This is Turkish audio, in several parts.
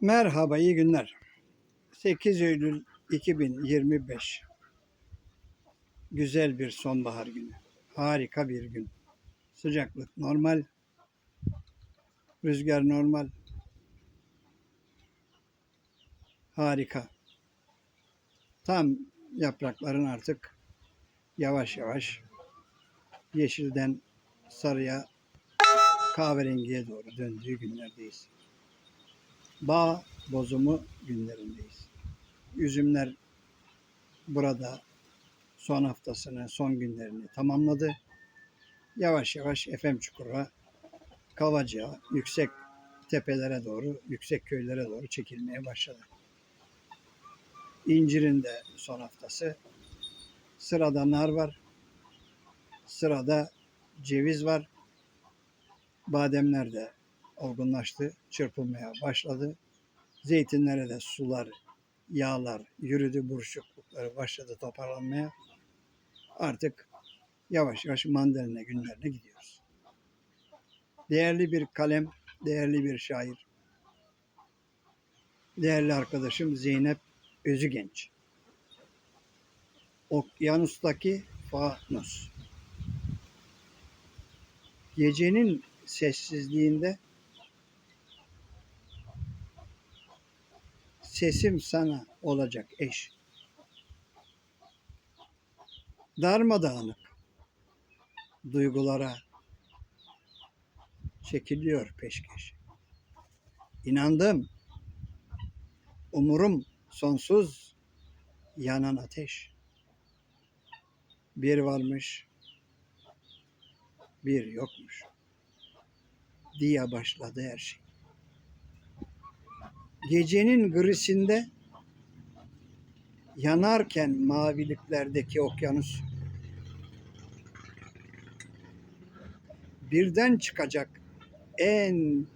Merhaba, iyi günler. 8 Eylül 2025. Güzel bir sonbahar günü. Harika bir gün. Sıcaklık normal. Rüzgar normal. Harika. Tam yaprakların artık yavaş yavaş yeşilden sarıya kahverengiye doğru döndüğü günlerdeyiz bağ bozumu günlerindeyiz. Üzümler burada son haftasını, son günlerini tamamladı. Yavaş yavaş Efem Çukur'a, Kavacığa, yüksek tepelere doğru, yüksek köylere doğru çekilmeye başladı. İncirin de son haftası. Sırada nar var. Sırada ceviz var. Bademler de olgunlaştı, çırpılmaya başladı. Zeytinlere de sular, yağlar yürüdü, buruşuklukları başladı toparlanmaya. Artık yavaş yavaş mandalina günlerine gidiyoruz. Değerli bir kalem, değerli bir şair, değerli arkadaşım Zeynep Özügenç. Okyanustaki Fanus. Gecenin sessizliğinde sesim sana olacak eş. Darmadağınık duygulara çekiliyor peşkeş. İnandım. Umurum sonsuz yanan ateş. Bir varmış, bir yokmuş diye başladı her şey. Gecenin grisinde yanarken maviliklerdeki okyanus birden çıkacak en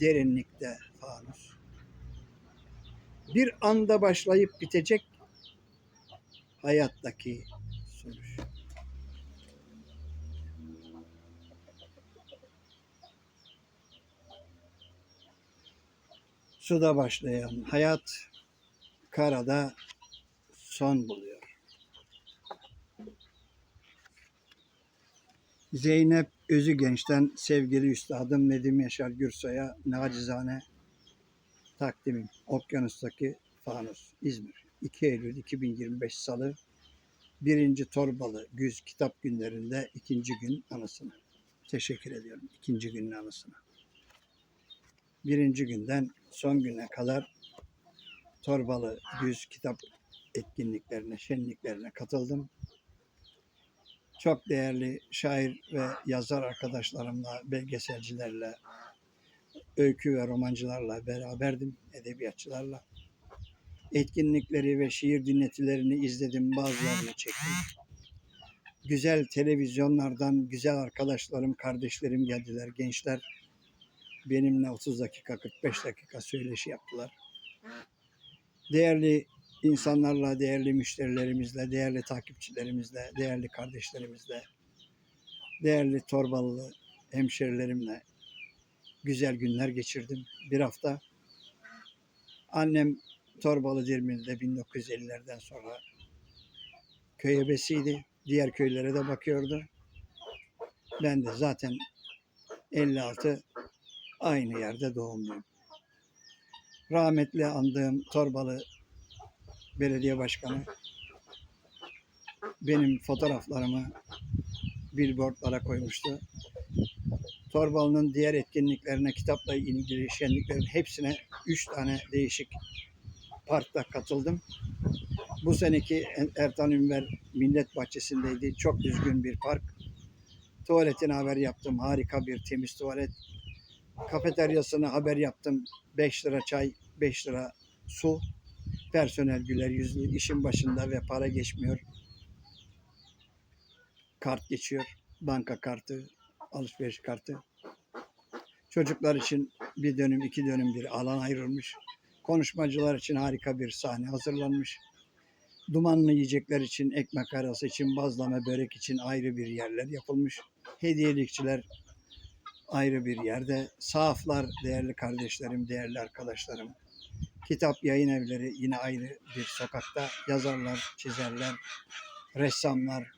derinlikte fanus. Bir anda başlayıp bitecek hayattaki sonuç. Suda başlayan hayat karada son buluyor. Zeynep Özügenç'ten sevgili üstadım Nedim Yaşar Gürsoy'a nacizane takdimim. Okyanustaki Fanus, İzmir. 2 Eylül 2025 Salı 1. Torbalı Güz Kitap Günlerinde ikinci gün anısına. Teşekkür ediyorum ikinci günün anısına birinci günden son güne kadar Torbalı Düz kitap etkinliklerine, şenliklerine katıldım. Çok değerli şair ve yazar arkadaşlarımla, belgeselcilerle, öykü ve romancılarla beraberdim, edebiyatçılarla. Etkinlikleri ve şiir dinletilerini izledim, bazılarını çektim. Güzel televizyonlardan güzel arkadaşlarım, kardeşlerim geldiler, gençler benimle 30 dakika 45 dakika söyleşi yaptılar. Değerli insanlarla, değerli müşterilerimizle, değerli takipçilerimizle, değerli kardeşlerimizle, değerli Torbalılı hemşerilerimle güzel günler geçirdim. Bir hafta annem Torbalı Dirmil'de 1950'lerden sonra köy ebesiydi. Diğer köylere de bakıyordu. Ben de zaten 56 aynı yerde doğumluyum. Rahmetli andığım Torbalı Belediye Başkanı benim fotoğraflarımı billboardlara koymuştu. Torbalı'nın diğer etkinliklerine, kitapla ilgili şenliklerin hepsine üç tane değişik parkta katıldım. Bu seneki Ertan Ünver Millet Bahçesi'ndeydi. Çok düzgün bir park. Tuvaletine haber yaptım. Harika bir temiz tuvalet kafeteryasına haber yaptım. 5 lira çay, 5 lira su. Personel güler yüzlü, işin başında ve para geçmiyor. Kart geçiyor. Banka kartı, alışveriş kartı. Çocuklar için bir dönüm, iki dönüm bir alan ayrılmış. Konuşmacılar için harika bir sahne hazırlanmış. Dumanlı yiyecekler için, ekmek arası için, bazlama börek için ayrı bir yerler yapılmış. Hediyelikçiler ayrı bir yerde. Sahaflar değerli kardeşlerim, değerli arkadaşlarım. Kitap yayın evleri yine ayrı bir sokakta. Yazarlar, çizerler, ressamlar,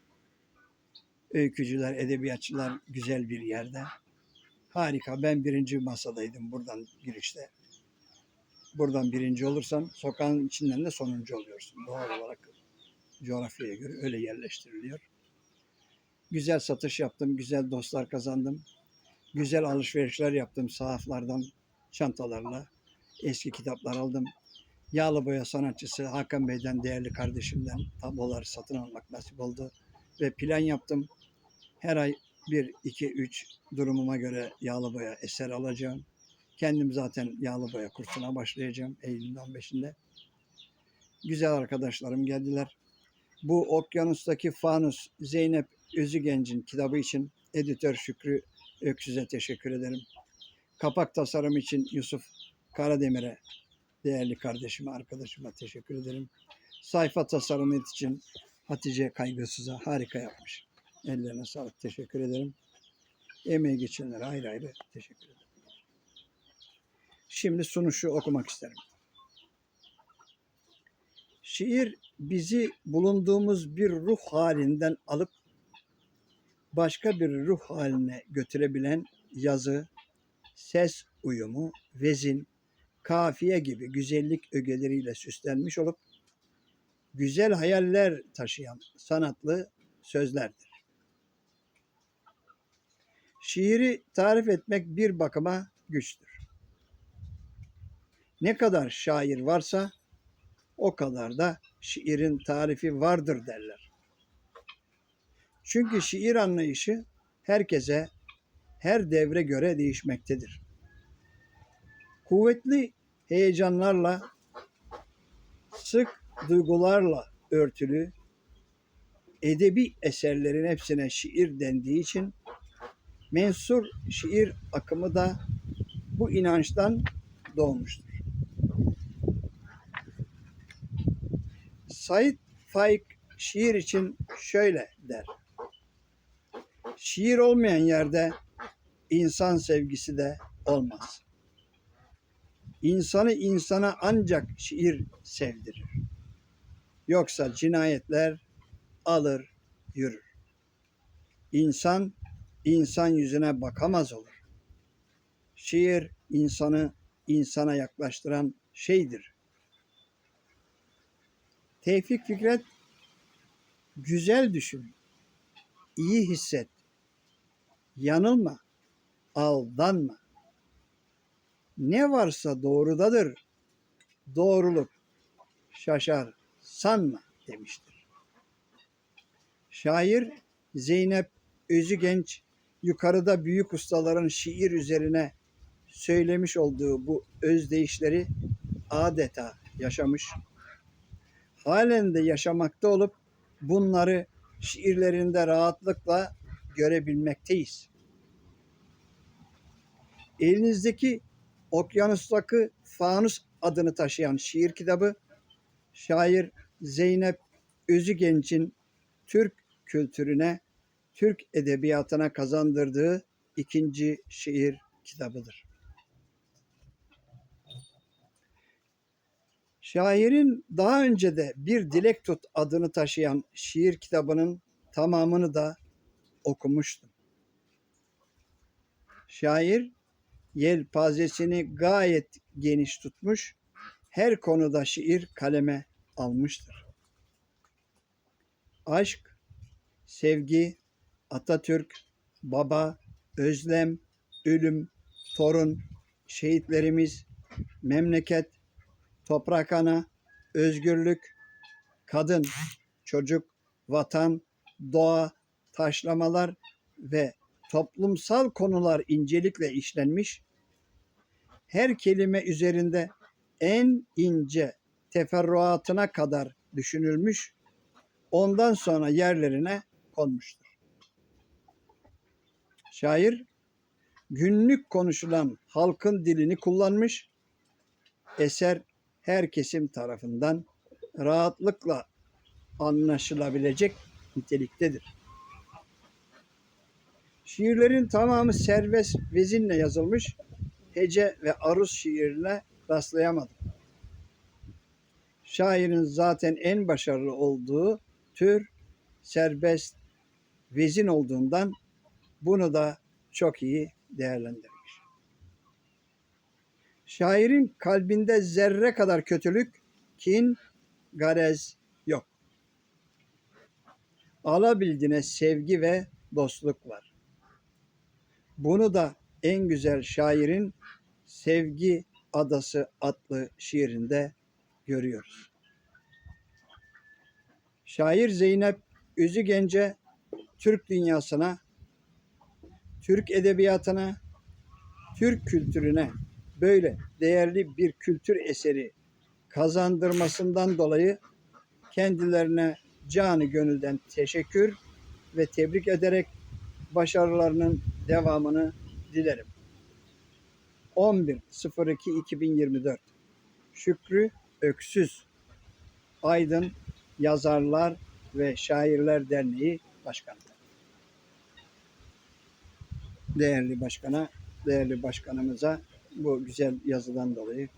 öykücüler, edebiyatçılar güzel bir yerde. Harika. Ben birinci masadaydım buradan girişte. Buradan birinci olursan sokağın içinden de sonuncu oluyorsun. Doğal olarak coğrafyaya göre öyle yerleştiriliyor. Güzel satış yaptım, güzel dostlar kazandım. Güzel alışverişler yaptım sahaflardan, çantalarla. Eski kitaplar aldım. Yağlı boya sanatçısı Hakan Bey'den, değerli kardeşimden tablolar satın almak nasip oldu. Ve plan yaptım. Her ay 1, 2, 3 durumuma göre yağlı boya eser alacağım. Kendim zaten yağlı boya kursuna başlayacağım Eylül'ün 15'inde. Güzel arkadaşlarım geldiler. Bu Okyanus'taki Fanus Zeynep Özügenç'in kitabı için editör Şükrü Öksüz'e teşekkür ederim. Kapak tasarım için Yusuf Karademir'e, değerli kardeşime, arkadaşıma teşekkür ederim. Sayfa tasarımı için Hatice Kaygısız'a harika yapmış. Ellerine sağlık, teşekkür ederim. Emeği geçenlere ayrı ayrı teşekkür ederim. Şimdi sunuşu okumak isterim. Şiir bizi bulunduğumuz bir ruh halinden alıp başka bir ruh haline götürebilen yazı, ses uyumu, vezin, kafiye gibi güzellik ögeleriyle süslenmiş olup güzel hayaller taşıyan sanatlı sözlerdir. Şiiri tarif etmek bir bakıma güçtür. Ne kadar şair varsa o kadar da şiirin tarifi vardır derler. Çünkü şiir anlayışı herkese, her devre göre değişmektedir. Kuvvetli heyecanlarla, sık duygularla örtülü edebi eserlerin hepsine şiir dendiği için mensur şiir akımı da bu inançtan doğmuştur. Said Faik şiir için şöyle der. Şiir olmayan yerde insan sevgisi de olmaz. İnsanı insana ancak şiir sevdirir. Yoksa cinayetler alır yürür. İnsan insan yüzüne bakamaz olur. Şiir insanı insana yaklaştıran şeydir. Tevfik Fikret güzel düşün, iyi hisset, yanılma, aldanma. Ne varsa doğrudadır, doğruluk şaşar sanma demiştir. Şair Zeynep Özügenç yukarıda büyük ustaların şiir üzerine söylemiş olduğu bu özdeyişleri adeta yaşamış. Halen de yaşamakta olup bunları şiirlerinde rahatlıkla görebilmekteyiz. Elinizdeki Okyanustaki Fanus adını taşıyan şiir kitabı şair Zeynep Özügenç'in Türk kültürüne, Türk edebiyatına kazandırdığı ikinci şiir kitabıdır. Şairin daha önce de Bir Dilek Tut adını taşıyan şiir kitabının tamamını da okumuştum. Şair yelpazesini gayet geniş tutmuş, her konuda şiir kaleme almıştır. Aşk, sevgi, Atatürk, baba, özlem, ölüm, torun, şehitlerimiz, memleket, toprak ana, özgürlük, kadın, çocuk, vatan, doğa, taşlamalar ve toplumsal konular incelikle işlenmiş, her kelime üzerinde en ince teferruatına kadar düşünülmüş, ondan sonra yerlerine konmuştur. Şair günlük konuşulan halkın dilini kullanmış, eser her kesim tarafından rahatlıkla anlaşılabilecek niteliktedir. Şiirlerin tamamı serbest vezinle yazılmış, hece ve aruz şiirine rastlayamadım. Şairin zaten en başarılı olduğu tür serbest vezin olduğundan bunu da çok iyi değerlendirmiş. Şairin kalbinde zerre kadar kötülük, kin, garez yok. Alabildiğine sevgi ve dostluk var. Bunu da en güzel şairin Sevgi Adası adlı şiirinde görüyoruz. Şair Zeynep Üzügence Türk dünyasına, Türk edebiyatına, Türk kültürüne böyle değerli bir kültür eseri kazandırmasından dolayı kendilerine canı gönülden teşekkür ve tebrik ederek başarılarının devamını dilerim. 11.02.2024 Şükrü Öksüz Aydın Yazarlar ve Şairler Derneği Başkanı. Değerli başkana, değerli başkanımıza bu güzel yazıdan dolayı,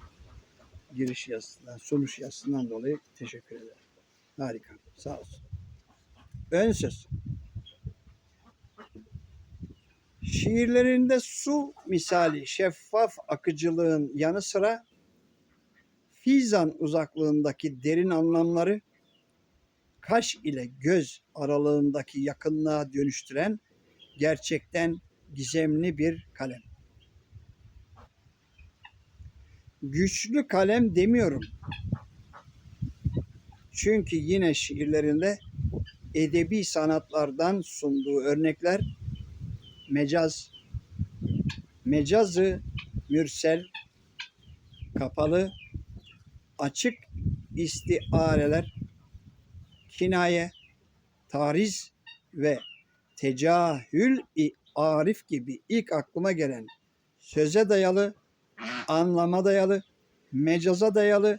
giriş yazısından, sunuş yazısından dolayı teşekkür ederim. Harika, sağ olsun. Ön söz. Şiirlerinde su misali şeffaf akıcılığın yanı sıra Fizan uzaklığındaki derin anlamları kaş ile göz aralığındaki yakınlığa dönüştüren gerçekten gizemli bir kalem. Güçlü kalem demiyorum. Çünkü yine şiirlerinde edebi sanatlardan sunduğu örnekler mecaz, mecazı mürsel, kapalı, açık istiareler, kinaye, tariz ve tecahül-i arif gibi ilk aklıma gelen söze dayalı, anlama dayalı, mecaza dayalı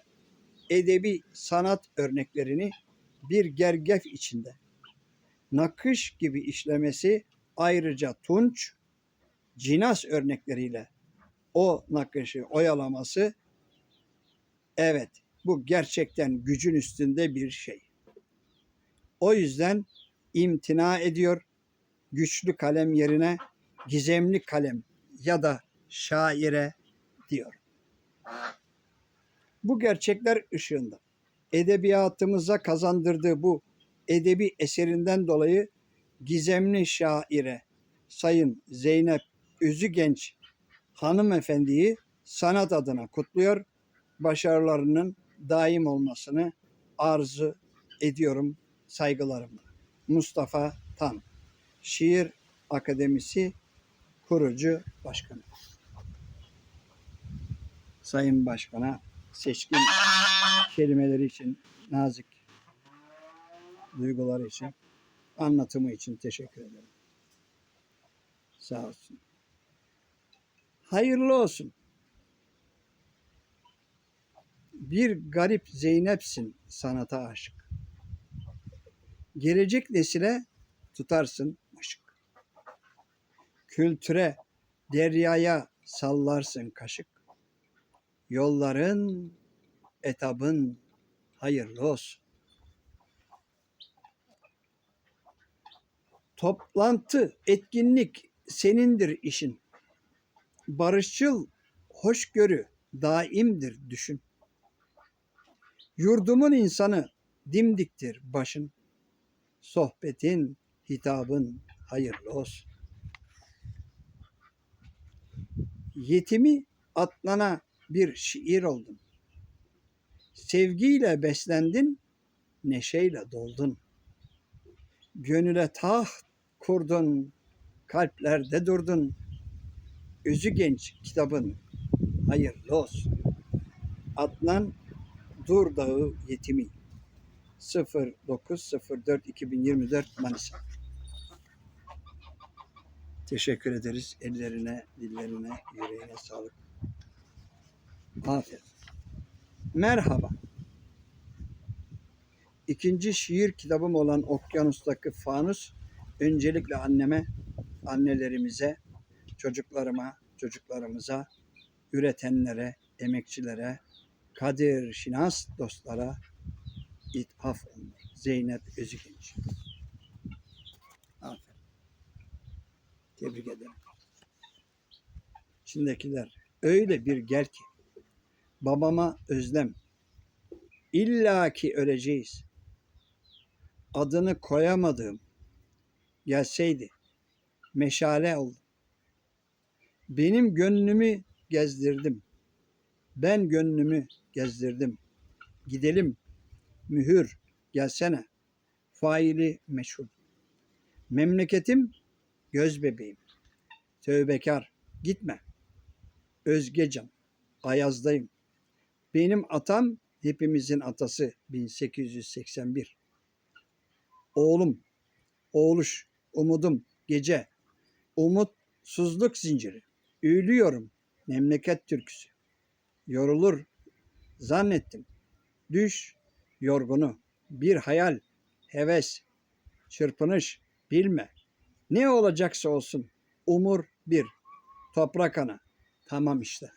edebi sanat örneklerini bir gergef içinde nakış gibi işlemesi ayrıca tunç, cinas örnekleriyle o nakışı oyalaması evet bu gerçekten gücün üstünde bir şey. O yüzden imtina ediyor güçlü kalem yerine gizemli kalem ya da şaire diyor. Bu gerçekler ışığında edebiyatımıza kazandırdığı bu edebi eserinden dolayı gizemli şaire Sayın Zeynep Üzügenç hanımefendiyi sanat adına kutluyor. Başarılarının daim olmasını arzu ediyorum saygılarımla. Mustafa Tan, Şiir Akademisi kurucu başkanı. Sayın Başkan'a seçkin kelimeleri için, nazik duyguları için, anlatımı için teşekkür ederim. Sağ olsun. Hayırlı olsun. Bir garip Zeynep'sin sanata aşık. Gelecek nesile tutarsın ışık. Kültüre, deryaya sallarsın kaşık. Yolların, etabın hayırlı olsun. Toplantı, etkinlik senindir işin. Barışçıl, hoşgörü daimdir düşün. Yurdumun insanı dimdiktir başın. Sohbetin, hitabın hayırlı olsun. Yetimi atlana bir şiir oldun. Sevgiyle beslendin, neşeyle doldun. Gönüle taht kurdun, kalplerde durdun. Özü genç kitabın hayırlı olsun. Adnan Durdağı Yetimi 0904 2024 Manisa. Teşekkür ederiz. Ellerine, dillerine, yüreğine sağlık. Aferin. Merhaba. İkinci şiir kitabım olan Okyanus'taki Fanus öncelikle anneme, annelerimize, çocuklarıma, çocuklarımıza, üretenlere, emekçilere, kadir şinas dostlara ithaf olunur. Zeynep Özügenç. Aferin. Tebrik ederim. Şimdikiler öyle bir gel ki babama özlem. İlla ki öleceğiz. Adını koyamadığım gelseydi meşale oldu. Benim gönlümü gezdirdim. Ben gönlümü gezdirdim. Gidelim. Mühür gelsene. Faili meşhur. Memleketim göz bebeğim. Tövbekar gitme. Özgecan. Ayaz'dayım. Benim atam hepimizin atası 1881. Oğlum, oğluş, umudum, gece, umutsuzluk zinciri. Üylüyorum memleket türküsü. Yorulur zannettim. Düş yorgunu. Bir hayal, heves, çırpınış bilme. Ne olacaksa olsun. Umur bir. Toprak ana. Tamam işte.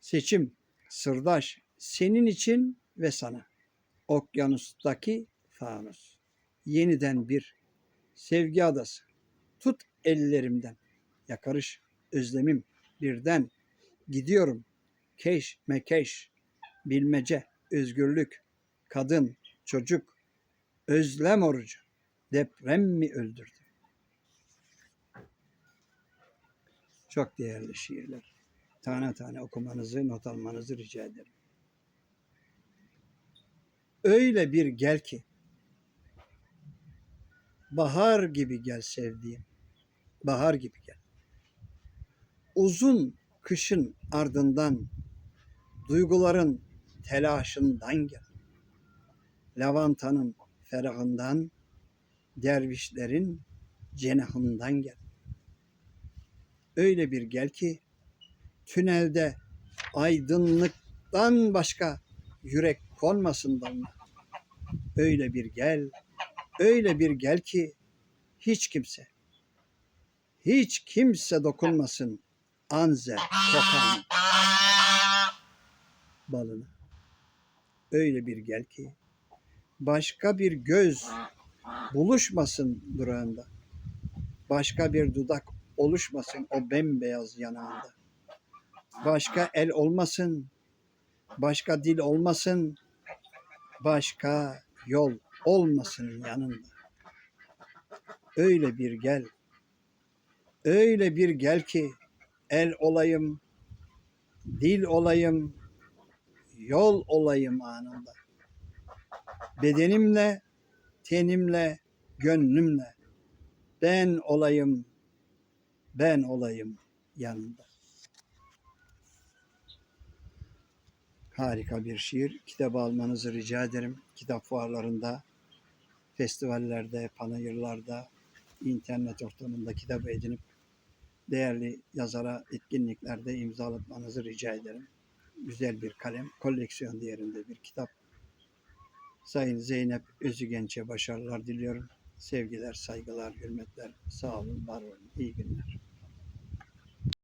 Seçim, sırdaş, senin için ve sana. Okyanustaki fanus. Yeniden bir sevgi adası. Tut ellerimden. Yakarış, özlemim birden. Gidiyorum. Keş, mekeş, bilmece, özgürlük, kadın, çocuk, özlem orucu. Deprem mi öldürdü? Çok değerli şiirler. Tane tane okumanızı, not almanızı rica ederim. Öyle bir gel ki, bahar gibi gel sevdiğim, bahar gibi gel. Uzun kışın ardından, duyguların telaşından gel. Lavantanın ferahından, dervişlerin cenahından gel. Öyle bir gel ki, tünelde aydınlıktan başka yürek konmasın dalına. Öyle bir gel, öyle bir gel ki hiç kimse, hiç kimse dokunmasın anze kokan balına. Öyle bir gel ki başka bir göz buluşmasın durağında. Başka bir dudak oluşmasın o bembeyaz yanağında. Başka el olmasın, başka dil olmasın, başka yol olmasın yanında. Öyle bir gel, öyle bir gel ki el olayım, dil olayım, yol olayım anında. Bedenimle, tenimle, gönlümle ben olayım, ben olayım yanında. Harika bir şiir. Kitabı almanızı rica ederim. Kitap fuarlarında, festivallerde, panayırlarda, internet ortamında kitabı edinip değerli yazara etkinliklerde imzalatmanızı rica ederim. Güzel bir kalem, koleksiyon değerinde bir kitap. Sayın Zeynep Özügenç'e başarılar diliyorum. Sevgiler, saygılar, hürmetler. Sağ olun, var olun. İyi günler.